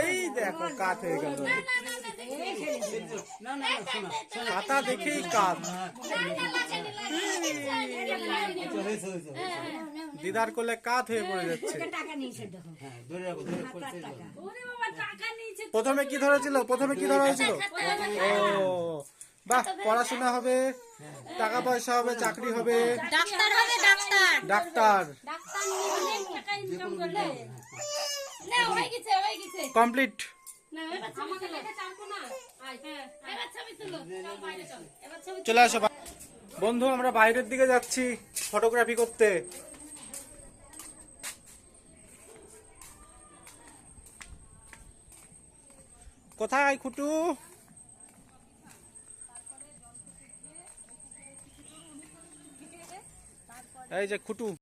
এই দেখো, কাত হয়ে গেল। খাতা দেখেই কাত। দিদার কোলে কাত হয়ে পড়ে যাচ্ছে। প্রথমে কি ধরেছিল প্রথমে কি ধরা হয়েছিল? ও। বাহ পড়াশোনা হবে টাকা পয়সা হবে চাকরি হবে। ডাক্তার হবে ডাক্তার। ডাক্তার। কমপ্লিট। হ্যাঁ চল আসো বন্ধু আমরা বাইরের দিকে যাচ্ছি ফটোগ্রাফি করতে। কোথায় খুটু? এই যে খুটু